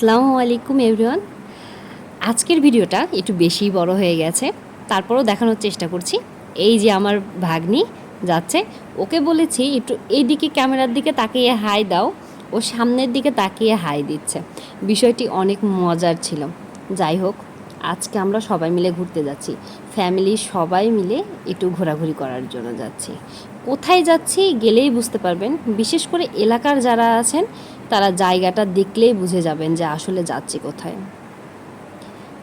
আসসালামু আলাইকুম এভরিওয়ান আজকের ভিডিওটা একটু বেশি বড় হয়ে গেছে। তারপরও দেখানোর চেষ্টা করছি। এই যে আমার ভাগ্নি যাচ্ছে, ওকে বলেছি একটু এইদিকে ক্যামেরার দিকে তাকিয়ে হাই দাও, ও সামনের দিকে তাকিয়ে হাই দিচ্ছে। বিষয়টি অনেক মজার ছিল। যাই হোক আজকে আমরা সবাই মিলে ঘুরতে যাচ্ছি। ফ্যামিলি সবাই মিলে একটু ঘোরাঘুরি করার জন্য যাচ্ছি। কোথায় যাচ্ছি গেলেই বুঝতে পারবেন। বিশেষ করে এলাকার যারা আছেন, তারা জায়গাটা দেখলেই বুঝে যাবেন যে আসলে যাচ্ছি কোথায়।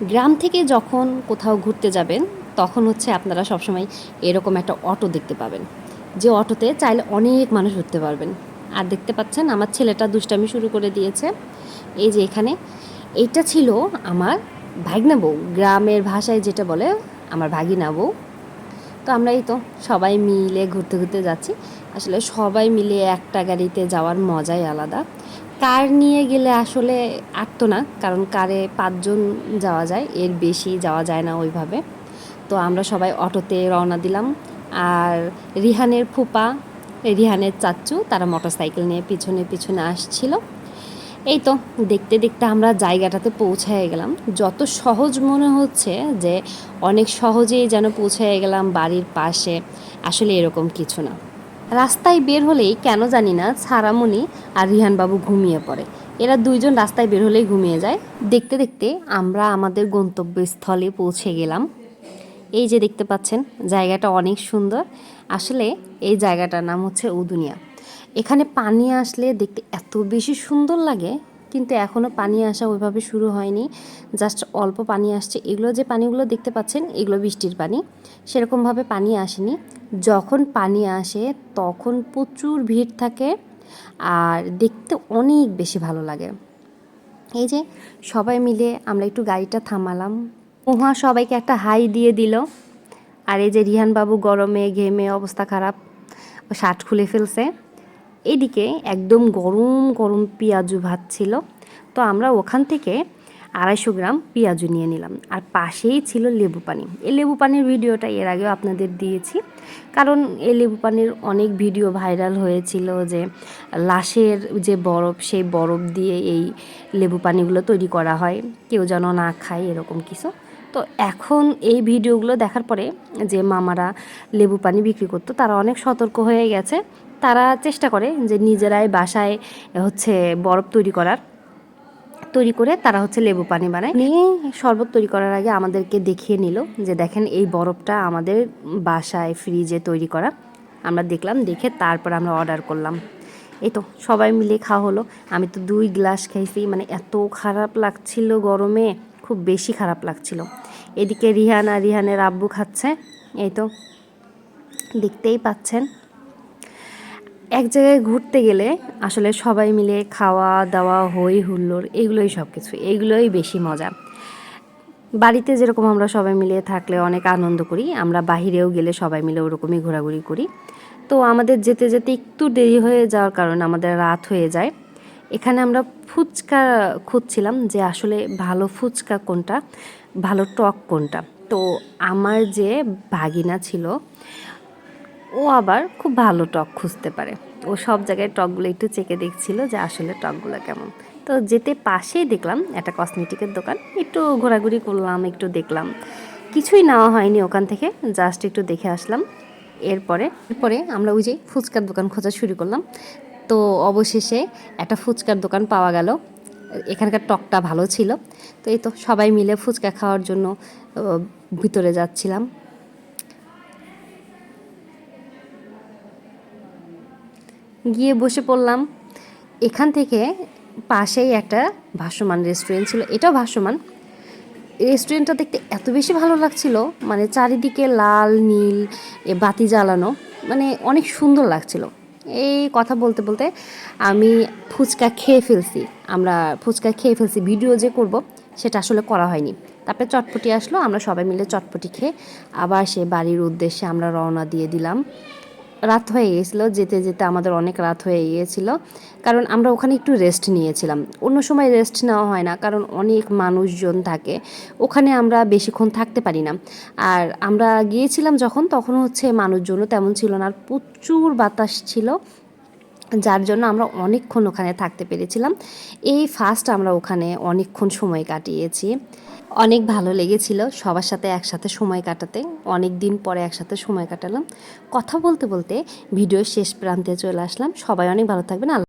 গ্রাম থেকে যখন কোথাও ঘুরতে যাবেন, তখন হচ্ছে আপনারা সবসময় এরকম একটা অটো দেখতে পাবেন। যে অটোতে চাইলে অনেক মানুষ উঠতে পারবেন। আর দেখতে পাচ্ছেন, আমার ছেলেটা দুষ্টামি শুরু করে দিয়েছে। এই যে এখানে এটা ছিল আমার ভাগনা বউ, গ্রামের ভাষায় যেটা বলে, আমার ভাগিনা বউ। তো আমরা এই তো সবাই মিলে ঘুরতে ঘুরতে যাচ্ছি। আসলে সবাই মিলে একটা গাড়িতে যাওয়ার মজাই আলাদা। কার নিয়ে গেলে আসলে আটতো না, কারণ কারে পাঁচজন যাওয়া যায়, এর বেশি যাওয়া যায় না ওইভাবে। তো আমরা সবাই অটোতে রওনা দিলাম। আর রিহানের ফুপা, রিহানের চাচ্চু, তারা মোটরসাইকেল নিয়ে পিছনে পিছনে আসছিল। এই তো, দেখতে দেখতে আমরা জায়গাটাতে পৌঁছায় গেলাম। যত সহজ মনে হচ্ছে যে অনেক সহজেই যেন পৌঁছায় গেলাম বাড়ির পাশে, আসলে এরকম কিছু না। রাস্তায় বের হলেই, কেন জানি না সারামণি আর রিহানবাবু ঘুমিয়ে পড়ে। এরা দুইজন রাস্তায় বের হলেই ঘুমিয়ে যায়। দেখতে দেখতে আমরা আমাদের গন্তব্যস্থলে পৌঁছে গেলাম। এই যে দেখতে পাচ্ছেন, জায়গাটা অনেক সুন্দর। আসলে এই জায়গাটার নাম হচ্ছে উদুনিয়া। এখানে পানি আসলে দেখতে এত বেশি সুন্দর লাগে, কিন্তু এখনও পানি আসা ওইভাবে শুরু হয়নি। জাস্ট অল্প পানি আসছে। এগুলো যে পানিগুলো দেখতে পাচ্ছেন, এগুলো বৃষ্টির পানি। সেরকমভাবে পানি আসেনি। যখন পানি আসে, তখন প্রচুর ভিড় থাকে আর দেখতে অনেক বেশি ভালো লাগে। এই যে সবাই মিলে আমরা একটু গাড়িটা থামালাম। উহা সবাইকে একটা হাই দিয়ে দিল। আর এই যে রিহান বাবু গরমে, ঘেমে অবস্থা খারাপ। শার্ট খুলে ফেলছে। এদিকে একদম গরম গরম পেঁয়াজু ভাত ছিল। তো আমরা ওখান থেকে আড়াইশো গ্রাম পেঁয়াজু নিয়ে নিলাম। আর পাশেই ছিল লেবু পানি। এই লেবু পানির ভিডিওটা এর আগেও আপনাদের দিয়েছি। কারণ এই লেবু পানির অনেক ভিডিও ভাইরাল হয়েছিল যে, লাশের যে বরফ, সেই বরফ দিয়ে এই লেবু পানিগুলো তৈরি করা হয়। কেউ যেন না খায় এরকম কিছু। তো এখন এই ভিডিওগুলো দেখার পরে যে মামারা লেবু পানি বিক্রি করতো, তারা অনেক সতর্ক হয়ে গেছে। তারা চেষ্টা করে যে নিজেরাই বাসায় হচ্ছে বরফ তৈরি করার। তৈরি করে তারা হচ্ছে লেবু পানি বানায়। নিয়ে শরবত তৈরি করার আগে আমাদেরকে দেখিয়ে নিল যে দেখেন এই বরফটা আমাদের বাসায় ফ্রিজে তৈরি করা। আমরা দেখলাম, দেখে তারপর আমরা অর্ডার করলাম। এই তো সবাই মিলে খাওয়া হলো। আমি তো দুই গ্লাস খাইছি মানে এত খারাপ লাগছিল গরমে। খুব বেশি খারাপ লাগছিল। এদিকে রিহান আর রিহানের আব্বু খাচ্ছে, এই তো দেখতেই পাচ্ছেন। এক জায়গায় ঘুরতে গেলে আসলে সবাই মিলে খাওয়া দাওয়া হই হুল্লোড় এগুলোই সব কিছু এইগুলোই বেশি মজা। বাড়িতে যেরকম আমরা সবাই মিলে থাকলে অনেক আনন্দ করি, আমরা বাহিরেও গেলে সবাই মিলে ওরকমই ঘোরাঘুরি করি। তো আমাদের যেতে যেতে একটু দেরি হয়ে যাওয়ার কারণে আমাদের রাত হয়ে যায়। এখানে আমরা ফুচকা খুঁজছিলাম যে আসলে ভালো ফুচকা কোনটা, ভালো টক কোনটা। তো আমার যে ভাগিনা ছিল, ও আবার খুব ভালো টক খুঁজতে পারে। ও সব জায়গায় টকগুলো একটু চেকে দেখছিল যে আসলে টকগুলো কেমন। তো যেতে পাশেই দেখলাম একটা কসমেটিকের দোকান, একটু ঘোরাঘুরি করলাম, একটু দেখলাম। কিছুই নেওয়া হয়নি ওখান থেকে, জাস্ট একটু দেখে আসলাম। এরপরে এরপরে আমরা ওই যে ফুচকার দোকান খোঁজা শুরু করলাম। তো অবশেষে একটা ফুচকার দোকান পাওয়া গেল। এখানকার টকটা ভালো ছিল। তো এই তো সবাই মিলে ফুচকা খাওয়ার জন্য ভিতরে যাচ্ছিলাম। গিয়ে বসে পড়লাম। এখান থেকে পাশেই একটা ভাসমান রেস্টুরেন্ট ছিল। এটাও ভাসমান। রেস্টুরেন্টটা দেখতে এত বেশি ভালো লাগছিল মানে চারিদিকে লাল, নীল বাতি জ্বালানো মানে অনেক সুন্দর লাগছিল। এই কথা বলতে বলতে আমি ফুচকা খেয়ে ফেলছি। আমরা ফুচকা খেয়ে ফেলছি, ভিডিও যে করব, সেটা আসলে করা হয়নি। তারপরে চটপটি আসলো, আমরা সবাই মিলে চটপটি খেয়ে আবার সে বাড়ির উদ্দেশ্যে আমরা রওনা দিয়ে দিলাম। রাত হয়ে গিয়েছিল, যেতে যেতে আমাদের অনেক রাত হয়ে গিয়েছিল। কারণ আমরা ওখানে একটু রেস্ট নিয়েছিলাম। অন্য সময় রেস্ট নেওয়া হয় না, কারণ অনেক মানুষজন থাকে। ওখানে আমরা বেশিক্ষণ থাকতে পারি না। আর আমরা গিয়েছিলাম যখন, তখন হচ্ছে মানুষজনও তেমন ছিল না। আর প্রচুর বাতাস ছিল। যার জন্য আমরা অনেকক্ষণ ওখানে থাকতে পেরেছিলাম। এই ফার্স্ট আমরা ওখানে অনেকক্ষণ সময় কাটিয়েছি। অনেক ভালো লেগেছিল সবার সাথে একসাথে সময় কাটাতে। অনেক দিন পরে একসাথে সময় কাটালাম। কথা বলতে বলতে ভিডিও শেষ প্রান্তে চলে আসলাম। সবাই অনেক ভালো থাকবেন।